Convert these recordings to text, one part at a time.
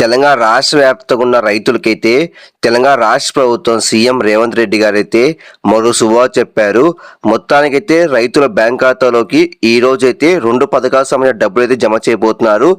తెలంగాణ రాష్ట్ర వ్యాప్తంగా ఉన్న రైతులకైతే తెలంగాణ రాష్ట్ర ప్రభుత్వం సీఎం రేవంత్ రెడ్డి గారైతే మరో శుభవార్త చెప్పారు. మొత్తానికైతే రైతుల బ్యాంక్ ఖాతాలోకి ఈ రోజు అయితే రెండు పథకాల సంబంధించిన డబ్బులు అయితే జమ చేయబోతున్నారు.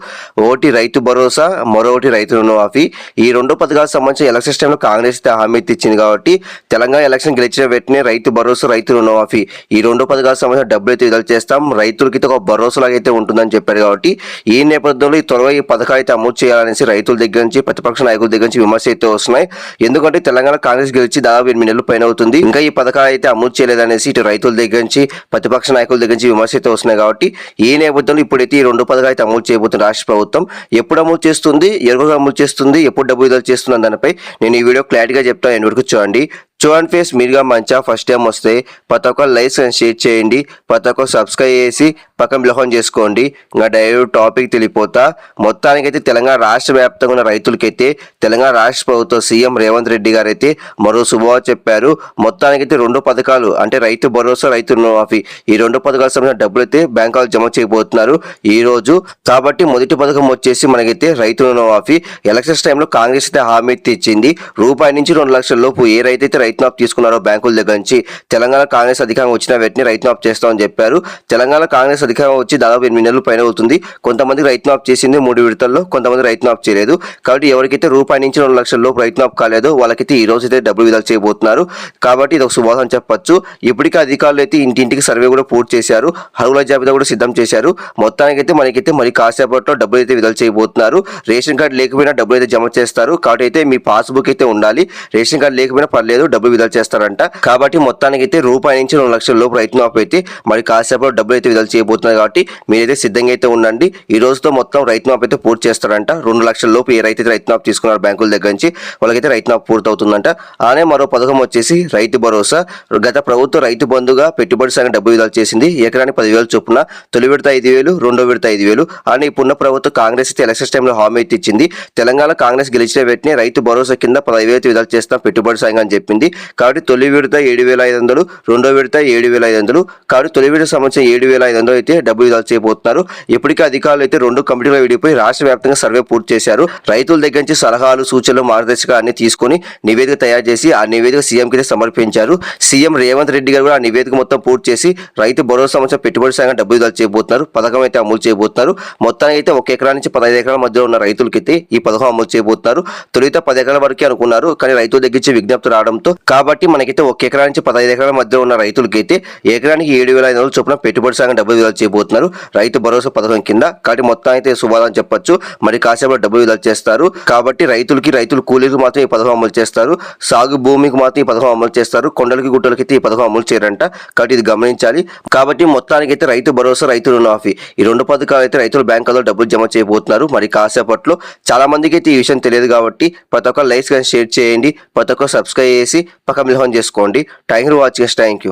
ఒకటి రైతు భరోసా మరొకటి రైతు రుణమాఫీ. ఈ రెండు పథకాలకు సంబంధించిన ఎలక్షన్ టైంలో కాంగ్రెస్ అయితే హామీ ఇచ్చింది కాబట్టి తెలంగాణ ఎలక్షన్ గెలిచిన వెంటనే రైతు భరోసా రైతు రుణమాఫీ. ఈ రెండు పథకాలకు సంబంధించిన డబ్బులు అయితే విడుదల చేస్తాం. రైతులకి అయితే ఒక భరోసా లాగైతే అయితే ఉంటుందని చెప్పారు కాబట్టి ఈ నేపథ్యంలో ఈ త్వరగా ఈ పథకాలు అయితే అమలు చేయాలనేసి రైతు నేతల దగ్గర నుంచి ప్రతిపక్ష నాయకుల దగ్గర నుంచి విమర్శ అయితే వస్తున్నాయి. ఎందుకంటే తెలంగాణ కాంగ్రెస్ గెలిచి దాదాపు ఎనిమిది నెలలు పైన అవుతుంది ఇంకా ఈ పథకాలు అయితే అమలు చేయలేదనేసి ఇటు రైతుల దగ్గర నుంచి ప్రతిపక్ష నాయకుల దగ్గర నుంచి విమర్శ అయితే వస్తున్నాయి కాబట్టి ఈ నేపథ్యంలో ఇప్పుడైతే ఈ రెండు పథకాలు అయితే అమలు చేయబోతుంది రాష్ట్ర ప్రభుత్వం ఎప్పుడు అమలు చేస్తుంది ఎవరు అమలు చేస్తుంది ఎప్పుడు డబ్బు విడుదల చేస్తుంది దానిపై నేను ఈ వీడియో క్లారిటీగా చెప్తాను నేను వరకు చూడండి. చూడండి ఫేస్ మీరుగా మంచిగా ఫస్ట్ టైం వస్తే ప్రతి ఒక్క లైక్స్ అండ్ షేర్ చేయండి. ప్రతి ఒక్క సబ్స్క్రైబ్ చేసి పక్కన బిలహం చేసుకోండి. ఇంకా డైరెక్ట్ టాపిక్ తెలియపోతా మొత్తానికైతే తెలంగాణ రాష్ట్ర వ్యాప్తంగా ఉన్న రైతులకైతే తెలంగాణ రాష్ట్ర ప్రభుత్వ సీఎం రేవంత్ రెడ్డి గారు అయితే మరో శుభవార్త చెప్పారు. మొత్తానికైతే రెండు పథకాలు అంటే రైతు భరోసా రైతు రుణమాఫీ ఈ రెండు పథకాల సంబంధించిన డబ్బులు అయితే బ్యాంకులు జమ చేయబోతున్నారు. ఈ రోజు కాబట్టి మొదటి పథకం వచ్చేసి మనకైతే రైతు రుణమాఫీ. ఎలక్షన్స్ టైంలో కాంగ్రెస్ అయితే హామీ తెచ్చింది ఇచ్చింది. రూపాయి నుంచి రెండు లక్షల లోపు ఏ రైతు అయితే రైతు మాఫ్ తీసుకున్నారో బ్యాంకుల దగ్గర నుంచి. తెలంగాణ కాంగ్రెస్ అధికారం వచ్చిన వెంటనే రైతు మాఫ్ చేస్తామని చెప్పారు. తెలంగాణ కాంగ్రెస్ అధికారం వచ్చి దాదాపు ఎనిమిది నెలలు పైన అవుతుంది. కొంతమంది రైతు మాఫ్ చేసింది మూడు విడతల్లో కొంతమంది రైతు మాఫ్ చేయలేదు. కాబట్టి ఎవరికైతే రూపాయి నుంచి రెండు లక్షల లోపు రైతు కాలేదు కాలేదో వాళ్ళకైతే ఈ రోజు అయితే డబ్బులు విడుదల చేయబోతున్నారు. కాబట్టి ఇది ఒక శుభాసం చెప్పొచ్చు. ఇప్పటికే అధికారులు అయితే ఇంటింటికి సర్వే కూడా పూర్తి చేశారు. అర్హుల జాబితా కూడా సిద్ధం చేశారు. మొత్తానికైతే మనకైతే మరి కాసేపట్లో డబ్బులు అయితే విడుదల చేయబోతున్నారు. రేషన్ కార్డు లేకపోయినా డబ్బులు అయితే జమ చేస్తారు. కాబట్టి అయితే మీ పాస్బుక్ అయితే ఉండాలి. రేషన్ కార్డు లేకపోయినా పర్లేదు డబ్బులు విడుదల చేస్తారంట. కాబట్టి మొత్తానికి అయితే రూపాయి నుంచి రెండు లక్షల లోపు రైతు మాఫ్ అయితే మరి కాసేపట్లో డబ్బులు అయితే విడుదల చేయబోతున్నారు కాబట్టి మీరైతే సిద్ధంగా అయితే ఉండండి. ఈ రోజుతో మొత్తం రైతు మాఫ్ అయితే పూర్తి చేస్తారంట. రెండు లక్షల లోపు ఏ రైతు అయితే రైతు మాఫ్ తీసుకున్నారు బ్యాంకుల దగ్గర నుంచి వాళ్ళకైతే రైతు మాఫ్ పూర్తి అవుతుందంట అలానే మరో పథకం వచ్చేసి రైతు భరోసా. గత ప్రభుత్వం రైతు బంధుగా పెట్టుబడి సంఘం డబ్బు విడుదల చేసింది. ఎకరానికి పదివేలు చొప్పున తొలి విడత ఐదు వేలు రెండో విడత ఐదు వేలు. అలానే ఇప్పుడున్న ప్రభుత్వం కాంగ్రెస్ అయితే ఎలక్షన్ టైంలో హామీ అయితే ఇచ్చింది. తెలంగాణ కాంగ్రెస్ గెలిచిన వెంటనే రైతు భరోసా కింద పదివేలు అయితే విడుదల చేస్తాం పెట్టుబడి సంఘం అని చెప్పింది. కాబట్టి తొలి విడత ఏడు వేల ఐదు వందలు రెండో విడత ఏడు వేల ఐదు వందలు కాబట్టి తొలి విడత సంబంధించిన ఏడు వేల ఐదు వందలు అయితే డబ్బు విడుదల చేయబోతున్నారు. ఇప్పటికే అధికారులు అయితే రెండు కమిటీలో విడిపోయి రాష్ట్ర వ్యాప్తంగా సర్వే పూర్తి చేశారు. రైతుల దగ్గర నుంచి సలహాలు సూచనలు మార్గదర్శకాలు అన్ని తీసుకొని నివేదిక తయారు చేసి ఆ నివేదిక సీఎం కింద సమర్పించారు. సీఎం రేవంత్ రెడ్డి గారు కూడా ఆ నివేదిక మొత్తం పూర్తి చేసి రైతు భరోసా సంబంధించిన పెట్టుబడి సంఘం డబ్బు విడుదల చేయబోతున్నారు. పథకం అయితే అమలు చేయబోతున్నారు. మొత్తానికి అయితే ఒక ఎకరా నుంచి పదహైదు ఎకరాల మధ్యలో ఉన్న రైతులకైతే ఈ పథకం అమలు చేయబోతున్నారు. తొలిత పది ఎకరాల వరకే అనుకున్నారు. కానీ రైతుల దగ్గర నుంచి విజ్ఞప్తి రావడంతో కాబట్టి మనకైతే ఒక ఎకరా నుంచి పదహైదు ఎకరాల మధ్య ఉన్న రైతులకైతే ఎకరానికి ఏడు వేల ఐదు వందల చొప్పున పెట్టుబడి సాగం డబ్బులు విడుదల చేయబోతున్నారు. రైతు భరోసా పథకం కింద కాబట్టి మొత్తం అయితే శుభాలని చెప్పొచ్చు. మరి కాసేపు డబ్బులు విడుదల చేస్తారు. కాబట్టి రైతులకి రైతులు కూలీలకు మాత్రం ఈ పథకం అమలు చేస్తారు. సాగు భూమికి మాత్రం ఈ పథకం అమలు చేస్తారు. కొండలకి గుట్టలకి అయితే ఈ పథకం అమలు చేయరంట. కాబట్టి ఇది గమనించాలి. కాబట్టి మొత్తానికి అయితే రైతు భరోసా రైతు రుణమాఫీ ఈ రెండు పథకాలు అయితే రైతుల బ్యాంకులో డబ్బులు జమ చేయబోతున్నారు. మరి కాసేపట్లో చాలా మందికి అయితే ఈ విషయం తెలియదు కాబట్టి ప్రతి ఒక్క లైక్స్ కానీ షేర్ చేయండి. ప్రతి ఒక్క సబ్స్క్రైబ్ చేసి పక్క మిలహం చేసుకోండి. Thank you watching thank you